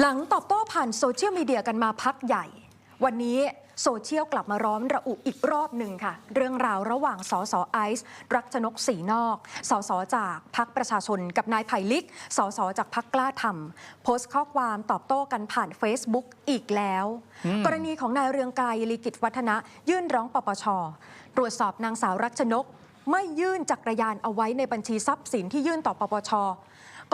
หลังตอบโต้ผ่านโซเชียลมีเดียกันมาพักใหญ่ วันนี้โซเชียลกลับมาร้อนระอุอีกรอบหนึ่งค่ะ เรื่องราวระหว่างสสไอซ์รักชนกสีนอกสสจากพักประชาชนกับนายไผ่ลิกสสจากพักกล้าทำโพสต์ข้อความตอบโต้กันผ่าน Facebook อีกแล้ว กรณีของนายเรืองไกรลีกิจวัฒนะ ยื่นร้องปปชตรวจสอบนางสาวรักชนก ไม่ยื่นจักรยานเอาไว้ในบัญชีทรัพย์สินที่ยื่นต่อปปช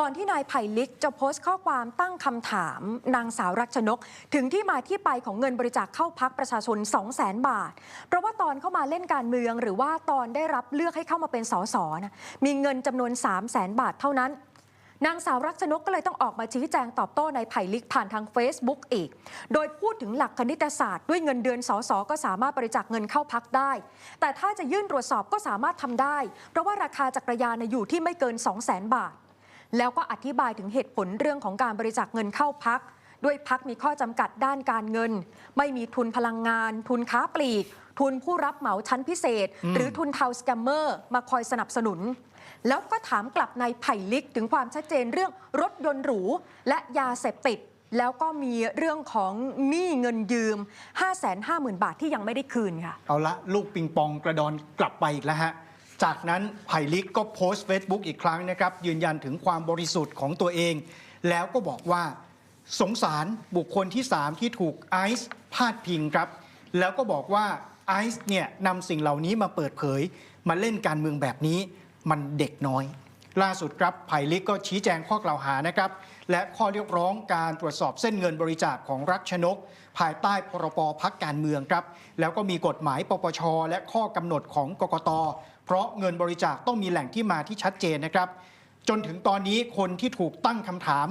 ก่อนที่นายไผ่ลิกจะโพสต์ข้อความตั้งคำถาม นางสาวรักชนก ถึงที่มาที่ไปของเงินบริจาคเข้าพักประชาชน 2 0 0 0 0 0บาท เพราะว่าตอนเข้ามาเล่นการเมือง หรือว่าตอนได้รับเลือกให้เข้ามาเป็นสสนะมีเงินจำนวน 3 0 0 0 0 0บาทเท่านั้นนางสาวรักชนกก็เลยต้องออกมาชี้แจงตอบโต้ในไผ่ลิกผ่านทาง Facebook อีก โดยพูดถึงหลักคณิตศาสตร์ด้วยเงินเดือนสสก็สามารถบริจาคเงินเข้าพักได้ แต่ถ้าจะยื่นตรวจสอบก็สามารถทำได้ เพราะว่าราคาจักรยานอยู่ที่ไม่เกิน 2 0 0 0 0 0 บาท แล้วก็อธิบายถึงเหตุผลเรื่องของการบริจาคเงินเข้าพัก ด้วยพักมีข้อจำกัดด้านการเงิน ไม่มีทุนพลังงาน ทุนค้าปลีก ทุนผู้รับเหมาชั้นพิเศษ หรือทุนเทาสแกมเมอร์ มาคอยสนับสนุน แล้วก็ถามกลับนายไผ่ลิกถึงความชัดเจนเรื่องรถยนต์หรูและยาเสพติดแล้วก็มีเรื่องของหนี้เงินยืม 550,000 บาทที่ยังไม่ได้คืนค่ะ เอาละลูกปิงปองกระดอนกลับไปอีกแล้วฮะ จากนั้นไผ่ลิกก็โพสต์ Facebook อีกครั้งนะครับ ยืนยันถึงความบริสุทธิ์ของตัวเอง แล้วก็บอกว่า สงสารบุคคลที่ 3 ที่ถูกไอซ์พาดพิงครับ แล้วก็บอกว่าไอซ์เนี่ยนำสิ่งเหล่านี้มาเปิดเผย มาเล่นการเมืองแบบนี้มันเด็กน้อย ล่าสุดครับไผ่ลิกก็ชี้แจงข้อกล่าวหานะครับ และข้อเรียกร้องการตรวจสอบเส้นเงินบริจาคของรักชนก ภายใต้พรบพักการเมืองครับ แล้วก็มีกฎหมายปปช และข้อกำหนดของกกตเพราะเงินบริจาคต้องมีแหล่งที่มาที่ชัดเจนนะครับ จนถึงตอนนี้คนที่ถูกตั้งคำถาม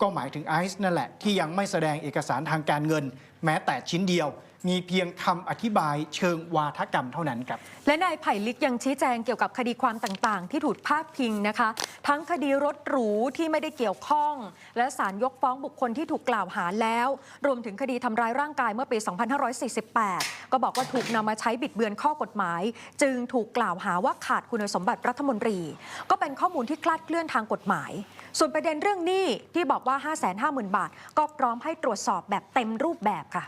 ก็หมายถึงไอซ์นั่นแหละที่ยังไม่แสดงเอกสารทางการเงิน แม้แต่ชิ้นเดียว มีเพียงคำอธิบายเชิงวาทกรรมเท่านั้นครับ และนายไผ่ลิกยังชี้แจงเกี่ยวกับคดีความต่างๆ ที่ถูกพาดพิงนะคะ ทั้งคดีรถหรูที่ไม่ได้เกี่ยวข้อง และศาลยกฟ้องบุคคลที่ถูกกล่าวหาแล้ว รวมถึงคดีทำร้ายร่างกายเมื่อปี 2548 ก็บอกว่าถูกนำมาใช้บิดเบือนข้อกฎหมาย จึงถูกกล่าวหาว่าขาดคุณสมบัติรัฐมนตรี ก็เป็นข้อมูลที่คลาดเคลื่อนทางกฎหมาย ส่วนประเด็นเรื่องหนี้ที่บอกว่า 550,000 บาท ก็พร้อมให้ตรวจสอบแบบเต็มรูปแบบค่ะ